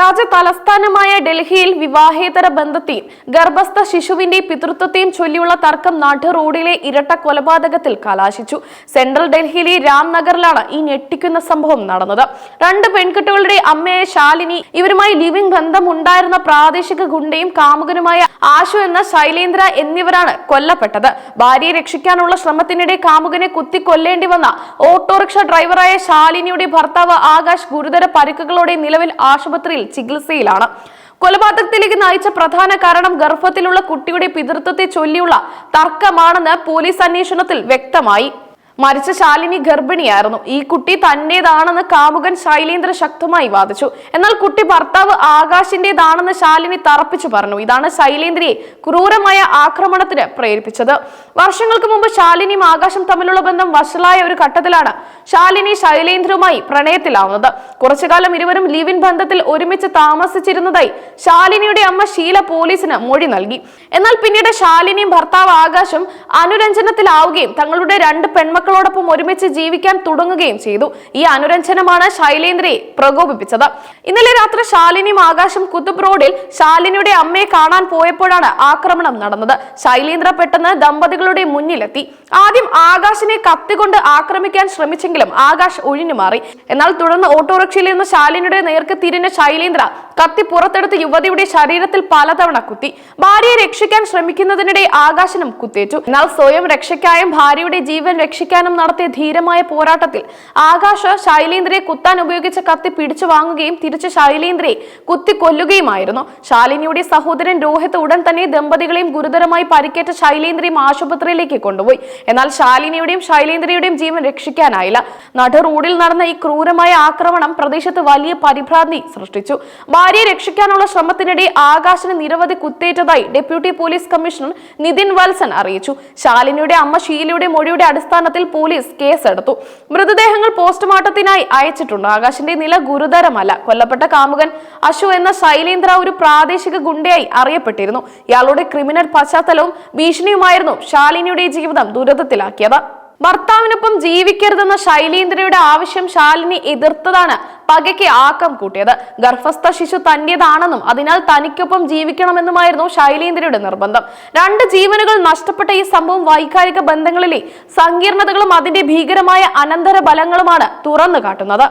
രാജ്യ തലസ്ഥാനമായ ഡൽഹിയിൽ വിവാഹേതര ബന്ധത്തെയും ഗർഭസ്ഥ ശിശുവിന്റെ പിതൃത്വത്തെയും ചൊല്ലിയുള്ള തർക്കം നാട്ടു റോഡിലെ ഇരട്ട കൊലപാതകത്തിൽ കലാശിച്ചു. സെൻട്രൽ ഡൽഹിയിലെ രാംനഗറിലാണ് ഈ ഞെട്ടിക്കുന്ന സംഭവം നടന്നത്. രണ്ട് പെൺകുട്ടികളുടെ അമ്മയായ ശാലിനി ഇവരുമായി ലിവിംഗ് ബന്ധമുണ്ടായിരുന്ന പ്രാദേശിക ഗുണ്ടയും കാമുകനുമായ ആശു എന്ന ശൈലേന്ദ്ര എന്നിവരാണ് കൊല്ലപ്പെട്ടത്. ഭാര്യയെ രക്ഷിക്കാനുള്ള ശ്രമത്തിനിടെ കാമുകനെ കുത്തിക്കൊല്ലേണ്ടി വന്ന ഓട്ടോറിക്ഷ ഡ്രൈവറായ ശാലിനിയുടെ ഭർത്താവ് ആകാശ് ഗുരുതര പരിക്കുകളോടെ നിലവിൽ ആശുപത്രിയിൽ ചികിത്സയിലാണ്. കൊലപാതകത്തിലേക്ക് നയിച്ച പ്രധാന കാരണം ഗർഭത്തിലുള്ള കുട്ടിയുടെ പിതൃത്വത്തെ ചൊല്ലിയുള്ള തർക്കമാണെന്ന് പോലീസ് അന്വേഷണത്തിൽ വ്യക്തമായി. മരിച്ച ശാലിനി ഗർഭിണിയായിരുന്നു. ഈ കുട്ടി തന്റേതാണെന്ന് കാമുകൻ ശൈലേന്ദ്ര ശക്തമായി വാദിച്ചു. എന്നാൽ കുട്ടി ഭർത്താവ് ആകാശിന്റേതാണെന്ന് ശാലിനി തറപ്പിച്ചു പറഞ്ഞു. ഇതാണ് ശൈലേന്ദ്രയെ ക്രൂരമായ ആക്രമണത്തിന് പ്രേരിപ്പിച്ചത്. വർഷങ്ങൾക്ക് മുമ്പ് ശാലിനിയും ആകാശം തമ്മിലുള്ള ബന്ധം വഷളായ ഒരു ഘട്ടത്തിലാണ് ശാലിനി ശൈലേന്ദ്രവുമായി പ്രണയത്തിലാവുന്നത്. കുറച്ചുകാലം ഇരുവരും ലിവിൻ ബന്ധത്തിൽ ഒരുമിച്ച് താമസിച്ചിരുന്നതായി ശാലിനിയുടെ അമ്മ ശീല പോലീസിന് മൊഴി നൽകി. എന്നാൽ പിന്നീട് ശാലിനിയും ഭർത്താവ് ആകാശം അനുരഞ്ജനത്തിലാവുകയും തങ്ങളുടെ രണ്ട് പെൺമക്കളോടൊപ്പം ഒരുമിച്ച് ജീവിക്കാൻ തുടങ്ങുകയും ചെയ്തു. ഈ അനുരഞ്ജനമാണ് ശൈലേന്ദ്രയെ പ്രകോപിപ്പിച്ചത്. ഇന്നലെ രാത്രി ശാലിനിയും ആകാശം കുത്തുബ് റോഡിൽ ശാലിനിയുടെ അമ്മയെ കാണാൻ പോയപ്പോഴാണ് ആക്രമണം നടന്നത്. ശൈലേന്ദ്ര പെട്ടെന്ന് ദമ്പതികളുടെ മുന്നിലെത്തി. ആദ്യം ആകാശിനെ കത്തികൊണ്ട് ആക്രമിക്കാൻ ശ്രമിച്ചെങ്കിലും ആകാശ് ഒഴിഞ്ഞു മാറി. എന്നാൽ തുടർന്ന് ഓട്ടോറിക്ഷയിൽ നിന്ന് ശാലിനിയുടെ നേർക്ക് തിരിഞ്ഞ ശൈലേന്ദ്ര കത്തി പുറത്തെടുത്ത് യുവതിയുടെ ശരീരത്തിൽ പലതവണ കുത്തി. ഭാര്യയെ രക്ഷിക്കാൻ ശ്രമിക്കുന്നതിനിടെ ആകാശനും കുത്തേറ്റു. എന്നാൽ സ്വയം രക്ഷയ്ക്കായും ഭാര്യയുടെ ജീവൻ രക്ഷിക്കാനും നടത്തിയ ധീരമായ പോരാട്ടത്തിൽ ആകാശ് ശൈലേന്ദ്രയെ കുത്താൻ ഉപയോഗിച്ച കത്തി പിടിച്ചു വാങ്ങുകയും തിരിച്ച് ശൈലേന്ദ്രയെ കുത്തി കൊല്ലുകയുമായിരുന്നു. ശാലിനിയുടെ സഹോദരൻ രോഹിത് ഉടൻ തന്നെ ദമ്പതികളെയും ഗുരുതരമായി പരിക്കേറ്റ ശൈലേന്ദ്രയും ആശുപത്രിയിലേക്ക് കൊണ്ടുപോയി. എന്നാൽ ശാലിനിയുടെയും ശൈലേന്ദ്രയുടെയും ജീവൻ രക്ഷിക്കാനായില്ല. നട റോഡിൽ നടന്ന ഈ ക്രൂരമായ ആക്രമണം പ്രദേശത്ത് വലിയ പരിഭ്രാന്തി സൃഷ്ടിച്ചു. ഭാര്യയെ രക്ഷിക്കാനുള്ള ശ്രമത്തിനിടെ ആകാശിന് നിരവധി കുത്തേറ്റതായി deputy police commissioner Nitin Valsan അറിയിച്ചു. ശാലിനിയുടെ അമ്മ ഷീലയുടെ മൊഴിയുടെ അടിസ്ഥാനത്തിൽ പോലീസ് കേസെടുത്തു. മൃതദേഹങ്ങൾ പോസ്റ്റ്മോർട്ടത്തിനായി അയച്ചിട്ടുണ്ട്. ആകാശിന്റെ നില ഗുരുതരമല്ല. കൊല്ലപ്പെട്ട കാമുകൻ അശു എന്ന ശൈലേന്ദ്ര ഒരു പ്രാദേശിക ഗുണ്ടയായി അറിയപ്പെട്ടിരുന്നു. ഇയാളുടെ ക്രിമിനൽ പശ്ചാത്തലവും ഭീഷണിയുമായിരുന്നു ശാലിനിയുടെ ജീവിതം ദുരിതത്തിലാക്കിയത്. ഭർത്താവിനൊപ്പം ജീവിക്കരുതെന്ന ശൈലേന്ദ്രയുടെ ആവശ്യം ശാലിനി എതിർത്തതാണ് പകയ്ക്ക് ആക്കം കൂട്ടിയത്. ഗർഭസ്ഥ ശിശു തന്റേതാണെന്നും അതിനാൽ തനിക്കൊപ്പം ജീവിക്കണമെന്നുമായിരുന്നു ശൈലേന്ദ്രയുടെ നിർബന്ധം. രണ്ട് ജീവനുകൾ നഷ്ടപ്പെട്ട ഈ സംഭവം വൈകാരിക ബന്ധങ്ങളിലെ സങ്കീർണതകളും അതിന്റെ ഭീകരമായ അനന്തര ഫലങ്ങളുമാണ് തുറന്നു കാട്ടുന്നത്